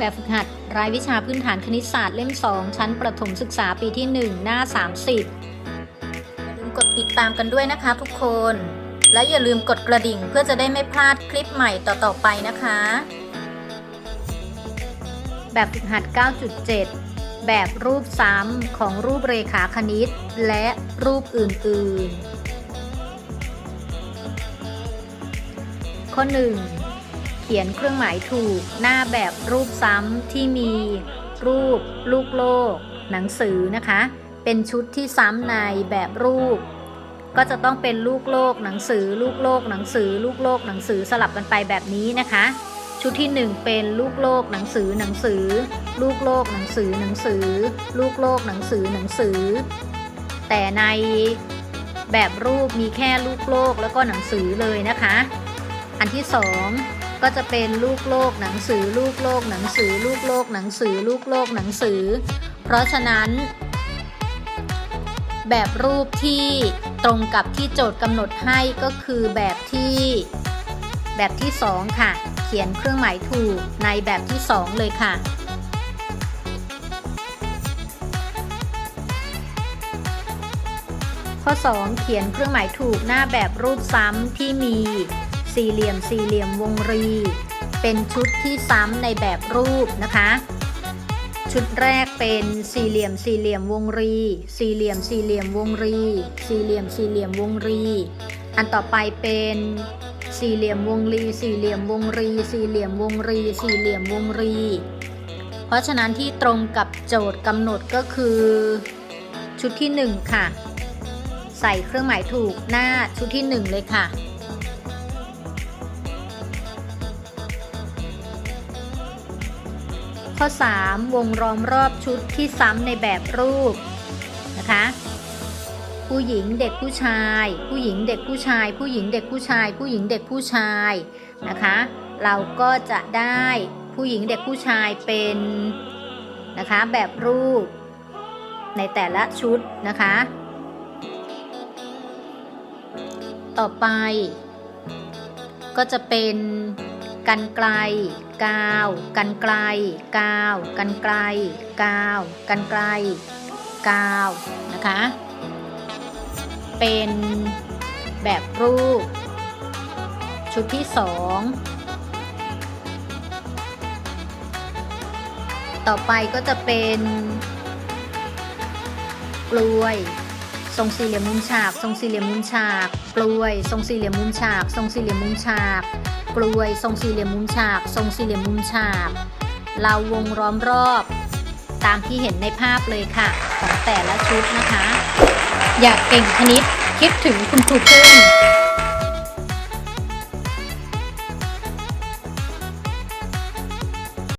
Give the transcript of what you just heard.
แบบฝึกหัด รายวิชาพื้นฐานคณิตศาสตร์เล่ม 2 ชั้นประถมศึกษาปีที่ 1 หน้า 30อย่าลืมกดติดตามกันด้วยนะคะทุกคน และอย่าลืมกดกระดิ่งเพื่อจะได้ไม่พลาดคลิปใหม่ต่อๆไปนะคะ แบบฝึกหัด 9.7 แบบรูปซ้ำของรูปเรขาคณิต และรูปอื่นๆ ข้อ 1 ขียนเครื่องหมายถูก หน้าแบบรูปซ้ำที่มีรูป ลูกโลก หนังสือนะคะ เป็นชุดที่ซ้ำในแบบรูป ก็จะต้องเป็นลูกโลกหนังสือ ลูกโลกหนังสือ ลูกโลกหนังสือสลับกันไปแบบนี้นะคะ ชุดที่ 1 เป็นลูกโลกหนังสือหนังสือ ลูกโลกหนังสือหนังสือ ลูกโลกหนังสือหนังสือ แต่ในแบบรูปมีแค่ลูกโลกแล้วก็หนังสือเลยนะคะ อันที่สอง ก็จะเป็นลูกโลกหนังสือลูกโลกหนังสือลูกโลกหนังสือลูกโลกหนังสือ เพราะฉะนั้น แบบรูปที่ตรงกับที่โจทย์กำหนดให้ก็คือแบบที่แบบที่สองค่ะ เขียนเครื่องหมายถูกในแบบที่สองเลยค่ะข้อ 2 เขียนเครื่องหมายถูกหน้าแบบรูปซ้ำที่มี สี่เหลี่ยมสี่เหลี่ยมวงรี เป็นชุดที่ซ้ำในแบบรูปนะคะ ชุดแรกเป็นสี่เหลี่ยมสี่เหลี่ยมวงรี สี่เหลี่ยมสี่เหลี่ยมวงรี สี่เหลี่ยมสี่เหลี่ยมวงรี อันต่อไปเป็นสี่เหลี่ยมวงรี สี่เหลี่ยมวงรี สี่เหลี่ยมวงรี สี่เหลี่ยมวงรี เพราะฉะนั้นที่ตรงกับโจทย์กำหนดก็คือ ชุดที่หนึ่งค่ะ ใส่เครื่องหมายถูกหน้าชุดที่ 1 เลยค่ะ ข้อ 3 วงล้อมรอบชุดที่ซ้ำในแบบรูปนะคะ ผู้หญิงเด็กผู้ชาย ผู้หญิงเด็กผู้ชาย ผู้หญิงเด็กผู้ชาย ผู้หญิงเด็กผู้ชายนะคะ เราก็จะได้ผู้หญิงเด็กผู้ชายเป็นนะคะแบบรูปในแต่ละชุดนะคะ ต่อไปก็จะเป็น กันไกล กาว กันไกล กาว กันไกล กาว กันไกล กาว นะคะ เป็นแบบรูป ชุดที่สอง ต่อไปก็จะเป็นกลวยทรงสี่เหลี่ยมมุมฉาก ทรงสี่เหลี่ยมมุมฉาก กลวย ทรงสี่เหลี่ยมมุมฉาก ทรงสี่เหลี่ยมมุมฉาก กลวย ทรงสี่เหลี่ยมมุมฉากทรงสี่เหลี่ยมมุมฉากเราวงล้อมรอบ ตามที่เห็นในภาพเลยค่ะ ของแต่ละชุดนะคะ อยากเก่งคณิตคิดถึงคุณครูเพิ่ม